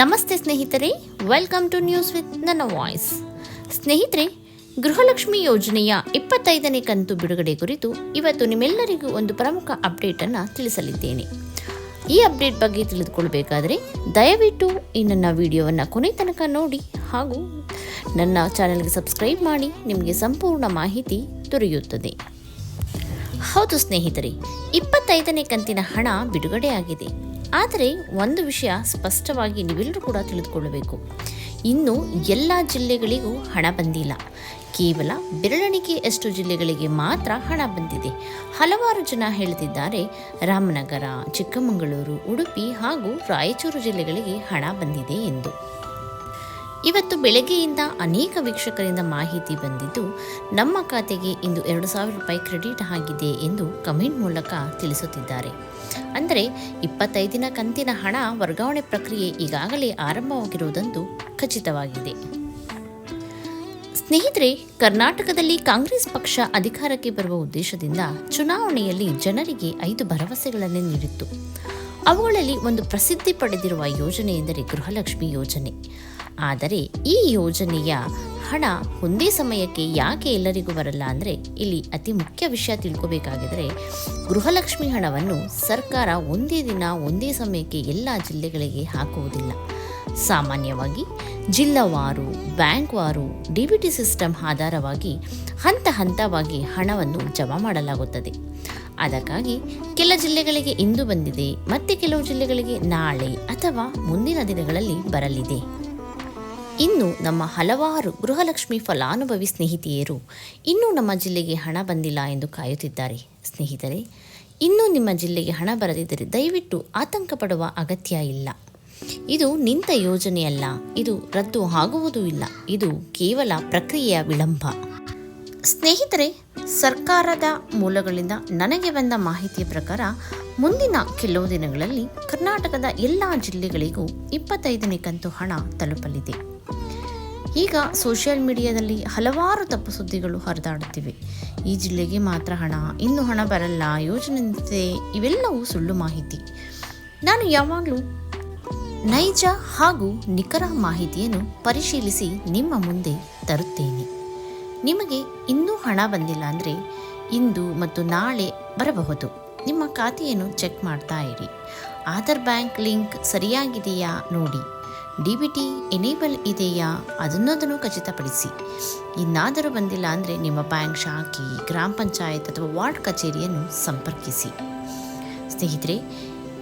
ನಮಸ್ತೆ ಸ್ನೇಹಿತರೆ welcome to news with ನನ್ನ ವಾಯ್ಸ್ ಸ್ನೇಹಿತರೆ, ಗೃಹಲಕ್ಷ್ಮಿ ಯೋಜನೆಯ ಇಪ್ಪತ್ತೈದನೇ ಕಂತು ಬಿಡುಗಡೆ ಕುರಿತು ಇವತ್ತು ನಿಮ್ಮೆಲ್ಲರಿಗೂ ಒಂದು ಪ್ರಮುಖ ಅಪ್ಡೇಟನ್ನು ತಿಳಿಸಲಿದ್ದೇನೆ. ಈ ಅಪ್ಡೇಟ್ ಬಗ್ಗೆ ತಿಳಿದುಕೊಳ್ಳಬೇಕಾದರೆ, ದಯವಿಟ್ಟು ಈ ನನ್ನ ವಿಡಿಯೋವನ್ನು ಕೊನೆ ತನಕ ನೋಡಿ ಹಾಗೂ ನನ್ನ ಚಾನಲ್ಗೆ ಸಬ್ಸ್ಕ್ರೈಬ್ ಮಾಡಿ ನಿಮಗೆ ಸಂಪೂರ್ಣ ಮಾಹಿತಿ ದೊರೆಯುತ್ತದೆ. ಹೌದು ಸ್ನೇಹಿತರೆ, ಇಪ್ಪತ್ತೈದನೇ ಕಂತಿನ ಹಣ ಬಿಡುಗಡೆಯಾಗಿದೆ. ಆದರೆ ಒಂದು ವಿಷಯ ಸ್ಪಷ್ಟವಾಗಿ ನೀವೆಲ್ಲರೂ ಕೂಡ ತಿಳಿದುಕೊಳ್ಳಬೇಕು. ಇನ್ನು ಎಲ್ಲ ಜಿಲ್ಲೆಗಳಿಗೂ ಹಣ ಬಂದಿಲ್ಲ. ಕೇವಲ ಬೆರಳೆಣಿಕೆಯಷ್ಟು ಜಿಲ್ಲೆಗಳಿಗೆ ಮಾತ್ರ ಹಣ ಬಂದಿದೆ. ಹಲವಾರು ಜನ ಹೇಳ್ತಿದ್ದಾರೆ ರಾಮನಗರ, ಚಿಕ್ಕಮಗಳೂರು, ಉಡುಪಿ ಹಾಗೂ ರಾಯಚೂರು ಜಿಲ್ಲೆಗಳಿಗೆ ಹಣ ಬಂದಿದೆ ಎಂದು. ಇವತ್ತು ಬೆಳಗ್ಗೆಯಿಂದ ಅನೇಕ ವೀಕ್ಷಕರಿಂದ ಮಾಹಿತಿ ಬಂದಿದ್ದು, ನಮ್ಮ ಖಾತೆಗೆ ಇಂದು ಎರಡು ಸಾವಿರ ರೂಪಾಯಿ ಕ್ರೆಡಿಟ್ ಆಗಿದೆ ಎಂದು ಕಮೆಂಟ್ ಮೂಲಕ ತಿಳಿಸುತ್ತಿದ್ದಾರೆ. ಅಂದರೆ, ಇಪ್ಪತ್ತೈದಿನ ಕಂತಿನ ಹಣ ವರ್ಗಾವಣೆ ಪ್ರಕ್ರಿಯೆ ಈಗಾಗಲೇ ಆರಂಭವಾಗಿರುವುದಂತೂ ಖಚಿತವಾಗಿದೆ. ಸ್ನೇಹಿತರೆ, ಕರ್ನಾಟಕದಲ್ಲಿ ಕಾಂಗ್ರೆಸ್ ಪಕ್ಷ ಅಧಿಕಾರಕ್ಕೆ ಬರುವ ಉದ್ದೇಶದಿಂದ ಚುನಾವಣೆಯಲ್ಲಿ ಜನರಿಗೆ ಐದು ಭರವಸೆಗಳನ್ನು ನೀಡಿತ್ತು. ಅವುಗಳಲ್ಲಿ ಒಂದು ಪ್ರಸಿದ್ಧಿ ಪಡೆದಿರುವ ಯೋಜನೆ ಎಂದರೆ ಗೃಹಲಕ್ಷ್ಮಿ ಯೋಜನೆ. ಆದರೆ ಈ ಯೋಜನೆಯ ಹಣ ಒಂದೇ ಸಮಯಕ್ಕೆ ಯಾಕೆ ಎಲ್ಲರಿಗೂ ಬರಲ್ಲ ಅಂದರೆ ಇಲ್ಲಿ ಅತಿ ಮುಖ್ಯ ವಿಷಯ ತಿಳ್ಕೋಬೇಕಾಗಿದ್ರೆ ಗೃಹಲಕ್ಷ್ಮಿ ಹಣವನ್ನು ಸರ್ಕಾರ ಒಂದೇ ದಿನ ಒಂದೇ ಸಮಯಕ್ಕೆ ಎಲ್ಲ ಜಿಲ್ಲೆಗಳಿಗೆ ಹಾಕುವುದಿಲ್ಲ. ಸಾಮಾನ್ಯವಾಗಿ ಜಿಲ್ಲಾವಾರು, ಬ್ಯಾಂಕ್ವಾರು, ಡಿ ಬಿ ಟಿ ಸಿಸ್ಟಮ್ ಆಧಾರವಾಗಿ ಹಂತ ಹಂತವಾಗಿ ಹಣವನ್ನು ಜಮಾ ಮಾಡಲಾಗುತ್ತದೆ. ಅದಕ್ಕಾಗಿ ಕೆಲ ಜಿಲ್ಲೆಗಳಿಗೆ ಇಂದು ಬಂದಿದೆ, ಮತ್ತೆ ಕೆಲವು ಜಿಲ್ಲೆಗಳಿಗೆ ನಾಳೆ ಅಥವಾ ಮುಂದಿನ ದಿನಗಳಲ್ಲಿ ಬರಲಿದೆ. ಇನ್ನು ನಮ್ಮ ಹಲವಾರು ಗೃಹಲಕ್ಷ್ಮಿ ಫಲಾನುಭವಿ ಸ್ನೇಹಿತೆಯರು ಇನ್ನೂ ನಮ್ಮ ಜಿಲ್ಲೆಗೆ ಹಣ ಬಂದಿಲ್ಲ ಎಂದು ಕಾಯುತ್ತಿದ್ದಾರೆ. ಸ್ನೇಹಿತರೆ, ಇನ್ನೂ ನಿಮ್ಮ ಜಿಲ್ಲೆಗೆ ಹಣ ಬರದಿದ್ದರೆ ದಯವಿಟ್ಟು ಆತಂಕ ಪಡುವ ಅಗತ್ಯ ಇಲ್ಲ. ಇದು ನಿಂತ ಯೋಜನೆಯಲ್ಲ, ಇದು ರದ್ದು ಆಗುವುದೂ ಇಲ್ಲ. ಇದು ಕೇವಲ ಪ್ರಕ್ರಿಯೆಯ ವಿಳಂಬ. ಸ್ನೇಹಿತರೆ, ಸರ್ಕಾರದ ಮೂಲಗಳಿಂದ ನನಗೆ ಬಂದ ಮಾಹಿತಿಯ ಪ್ರಕಾರ ಮುಂದಿನ ಕೆಲವು ದಿನಗಳಲ್ಲಿ ಕರ್ನಾಟಕದ ಎಲ್ಲ ಜಿಲ್ಲೆಗಳಿಗೂ ಇಪ್ಪತ್ತೈದನೇ ಕಂತು ಹಣ ತಲುಪಲಿದೆ. ಈಗ ಸೋಷಿಯಲ್ ಮೀಡಿಯಾದಲ್ಲಿ ಹಲವಾರು ತಪ್ಪು ಸುದ್ದಿಗಳು ಹರಿದಾಡುತ್ತಿವೆ. ಈ ಜಿಲ್ಲೆಗೆ ಮಾತ್ರ ಹಣ, ಇನ್ನೂ ಹಣ ಬರಲ್ಲ ಯೋಜನೆ ಇವೆಲ್ಲವೂ ಸುಳ್ಳು ಮಾಹಿತಿ. ನಾನು ಯಾವಾಗಲೂ ನೈಜ ಹಾಗೂ ನಿಖರ ಮಾಹಿತಿಯನ್ನು ಪರಿಶೀಲಿಸಿ ನಿಮ್ಮ ಮುಂದೆ ತರುತ್ತೇನೆ. ನಿಮಗೆ ಇನ್ನೂ ಹಣ ಬಂದಿಲ್ಲ ಅಂದರೆ ಇಂದು ಮತ್ತು ನಾಳೆ ಬರಬಹುದು. ನಿಮ್ಮ ಖಾತೆಯನ್ನು ಚೆಕ್ ಮಾಡ್ತಾ ಇರಿ. ಆಧಾರ್ ಬ್ಯಾಂಕ್ ಲಿಂಕ್ ಸರಿಯಾಗಿದೆಯಾ ನೋಡಿ. ಡಿ ಬಿ ಟಿ ಎನೇಬಲ್ ಇದೆಯಾ ಅದನ್ನೋದನ್ನು ಖಚಿತಪಡಿಸಿ. ಇನ್ನಾದರೂ ಬಂದಿಲ್ಲ ಅಂದರೆ ನಿಮ್ಮ ಬ್ಯಾಂಕ್ ಶಾಖೆ, ಗ್ರಾಮ ಪಂಚಾಯತ್ ಅಥವಾ ವಾರ್ಡ್ ಕಚೇರಿಯನ್ನು ಸಂಪರ್ಕಿಸಿ. ಸ್ನೇಹಿತರೆ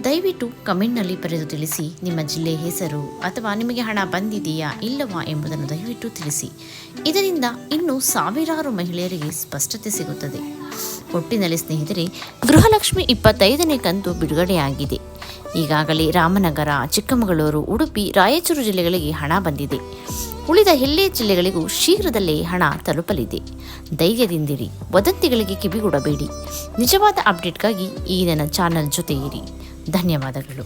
ದಯವಿಟ್ಟು ಕಮೆಂಟ್ನಲ್ಲಿ ಬರೆದು ತಿಳಿಸಿ ನಿಮ್ಮ ಜಿಲ್ಲೆ ಹೆಸರು ಅಥವಾ ನಿಮಗೆ ಹಣ ಬಂದಿದೆಯಾ ಇಲ್ಲವಾ ಎಂಬುದನ್ನು ದಯವಿಟ್ಟು ತಿಳಿಸಿ. ಇದರಿಂದ ಇನ್ನೂ ಸಾವಿರಾರು ಮಹಿಳೆಯರಿಗೆ ಸ್ಪಷ್ಟತೆ ಸಿಗುತ್ತದೆ. ಒಟ್ಟಿನಲ್ಲಿ ಸ್ನೇಹಿತರೆ, ಗೃಹಲಕ್ಷ್ಮಿ ಇಪ್ಪತ್ತೈದನೇ ಕಂತು ಬಿಡುಗಡೆಯಾಗಿದೆ. ಈಗಾಗಲೇ ರಾಮನಗರ, ಚಿಕ್ಕಮಗಳೂರು, ಉಡುಪಿ, ರಾಯಚೂರು ಜಿಲ್ಲೆಗಳಿಗೆ ಹಣ ಬಂದಿದೆ. ಉಳಿದ ಎಲ್ಲೇ ಜಿಲ್ಲೆಗಳಿಗೂ ಶೀಘ್ರದಲ್ಲೇ ಹಣ ತಲುಪಲಿದೆ. ಧೈರ್ಯದಿಂದಿರಿ, ವದಂತಿಗಳಿಗೆ ಕಿವಿಗೊಡಬೇಡಿ. ನಿಜವಾದ ಅಪ್ಡೇಟ್ಗಾಗಿ ಈ ನನ್ನ ಚಾನಲ್ ಜೊತೆ ಇರಿ ಧನ್ಯವಾದಗಳು